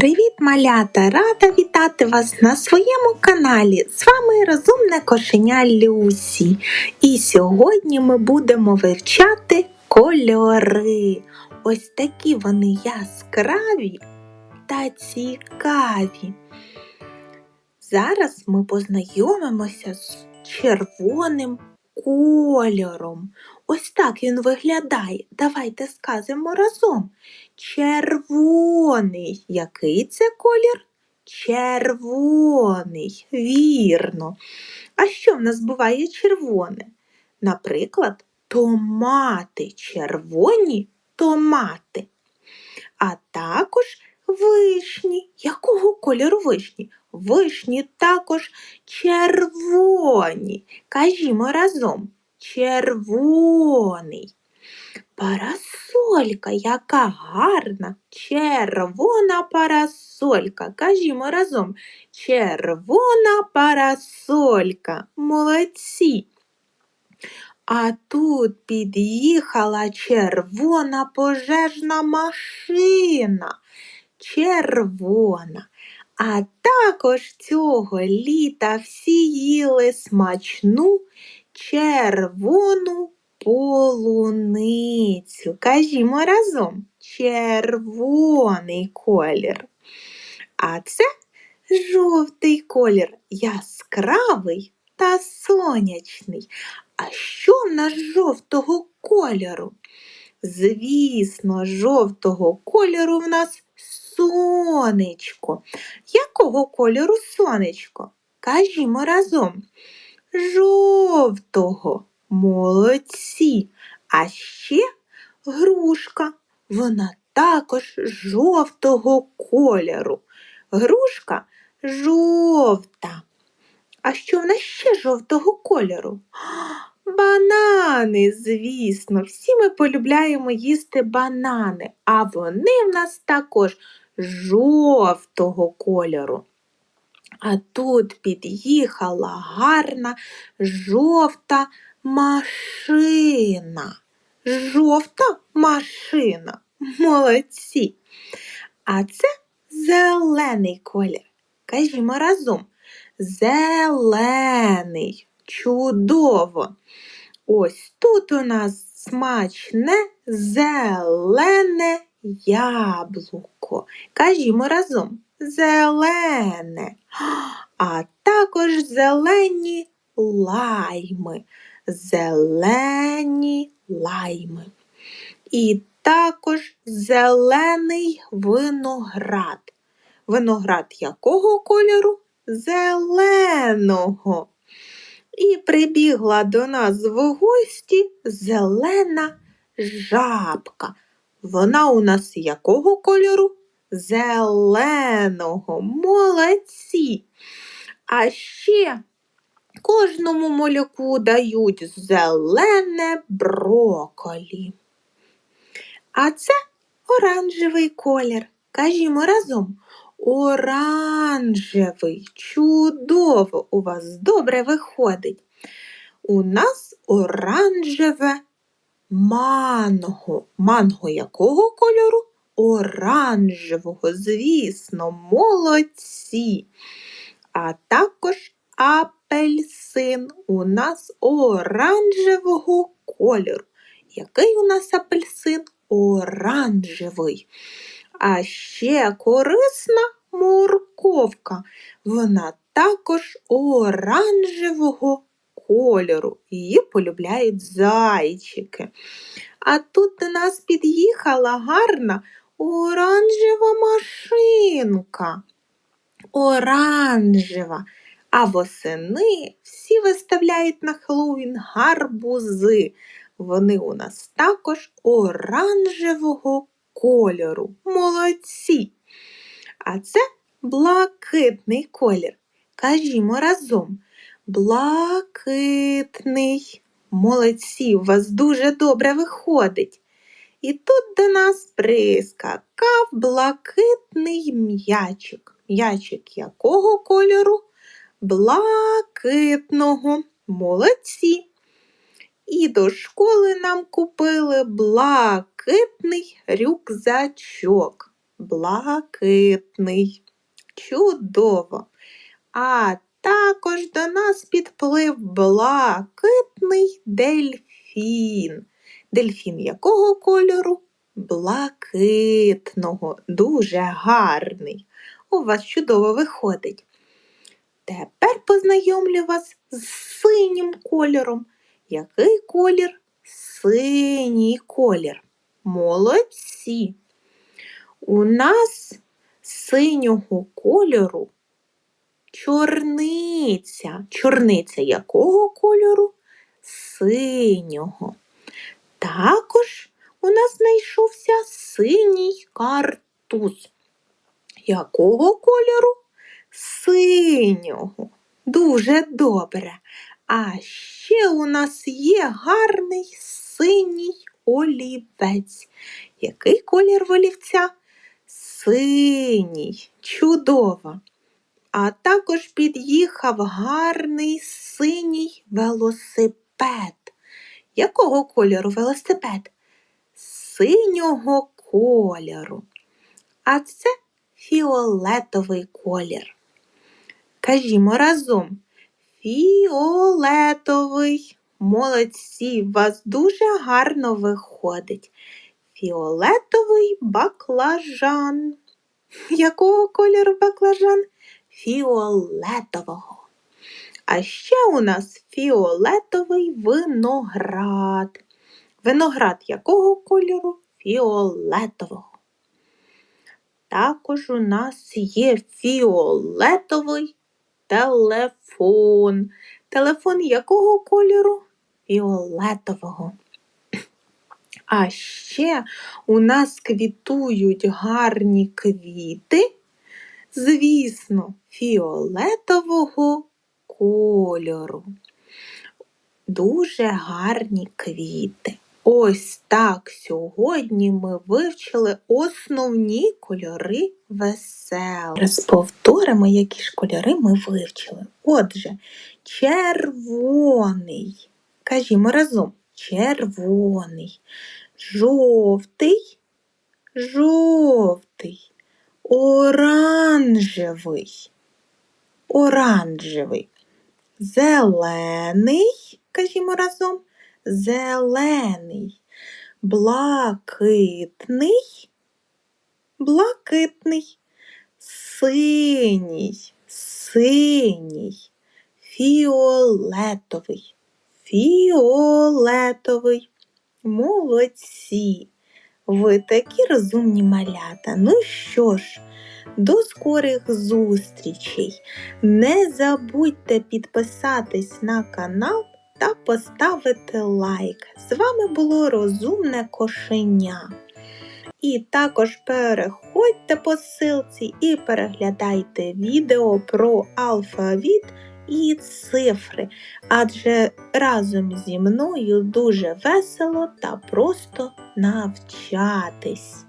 Привіт, малята! Рада вітати вас на своєму каналі. З вами розумне кошеня Люсі. І сьогодні ми будемо вивчати кольори. Ось такі вони яскраві та цікаві. Зараз ми познайомимося з червоним кольором. Ось так він виглядає. Давайте сказимо разом. Червоний. Який це колір? Червоний. Вірно. А що в нас буває червоне? Наприклад, томати. Червоні томати. А також вишні. Якого кольору вишні? Вишні також червоні. Кажімо разом. Червоний. Парасолька, яка гарна, червона парасолька. Кажімо разом. Червона парасолька. Молодці. А тут під'їхала червона пожежна машина. Червона. А також цього літа всі їли смачну червону полуницю. Кажімо разом червоний колір. А це жовтий колір, яскравий та сонячний. А що в нас жовтого кольору? Звісно, жовтого кольору в нас сонечко. Якого кольору сонечко? Кажімо разом. Жовтого. Молодці. А ще грушка. Вона також жовтого кольору. Грушка жовта. А що в нас ще жовтого кольору? Банани, звісно, всі ми полюбляємо їсти банани, а вони в нас також жовтого кольору. А тут під'їхала гарна жовта машина. Жовта машина. Молодці. А це зелений колір. Кажімо разом. Зелений. Чудово. Ось тут у нас смачне зелене яблуко. Кажімо разом. Зелене. А також зелені лайми. Зелені лайми. І також зелений виноград. Виноград якого кольору? Зеленого. І прибігла до нас в гості зелена жабка. Вона у нас якого кольору? Зеленого. Молодці. А ще кожному малюку дають зелене броколі. А це оранжевий колір. Кажімо разом. Оранжевий. Чудово у вас добре виходить. У нас оранжеве манго. Манго якого кольору? Оранжевого, звісно, молодці. А також апельсин у нас оранжевого кольору. Який у нас апельсин? Оранжевий. А ще корисна морковка. Вона також оранжевого кольору. Її полюбляють зайчики. А тут до нас під'їхала гарна оранжева машинка. Оранжева. А восени всі виставляють на Хеллоуін гарбузи. Вони у нас також оранжевого кольору. Молодці. А це блакитний колір. Кажімо разом. Блакитний. Молодці, у вас дуже добре виходить. І тут до нас прискакав блакитний м'ячик. М'ячик якого кольору? Блакитного. Молодці. І до школи нам купили блакитний рюкзачок. блакитний. Чудово! А також до нас підплив блакитний дельфін. Дельфін якого кольору? Блакитного, дуже гарний. У вас чудово виходить. Тепер познайомлю вас з синім кольором. Який колір? Синій колір. Молодці. У нас синього кольору чорниця. Чорниця якого кольору? Синього. Також у нас знайшовся синій картуз. Якого кольору? Синього. Дуже добре. А ще у нас є гарний синій олівець. Який колір олівця? Синій. Чудово. А також під'їхав гарний синій велосипед. Якого кольору велосипед? Синього кольору. А це фіолетовий колір. Кажімо разом. Фіолетовий. Молодці, у вас дуже гарно виходить. Фіолетовий баклажан. Якого кольору баклажан? Фіолетового. А ще у нас фіолетовий виноград. Виноград якого кольору? Фіолетового. Також у нас є фіолетовий телефон. Телефон якого кольору? Фіолетового. А ще у нас квітують гарні квіти, звісно, фіолетового кольору. Дуже гарні квіти. Ось так сьогодні ми вивчили основні кольори весел. Зараз повторимо, які ж кольори ми вивчили. Отже, червоний. Кажімо разом. Червоний, жовтий, жовтий, оранжевий, оранжевий, зелений, кажімо разом, зелений, блакитний, блакитний, синій, синій, фіолетовий, фіолетовий. Молодці! Ви такі розумні малята. Ну що ж, до скорих зустрічей! Не забудьте підписатись на канал та поставити лайк. З вами було розумне кошеня. І також переходьте по ссылці і переглядайте відео про алфавіт і цифри, адже разом зі мною дуже весело та просто навчатись.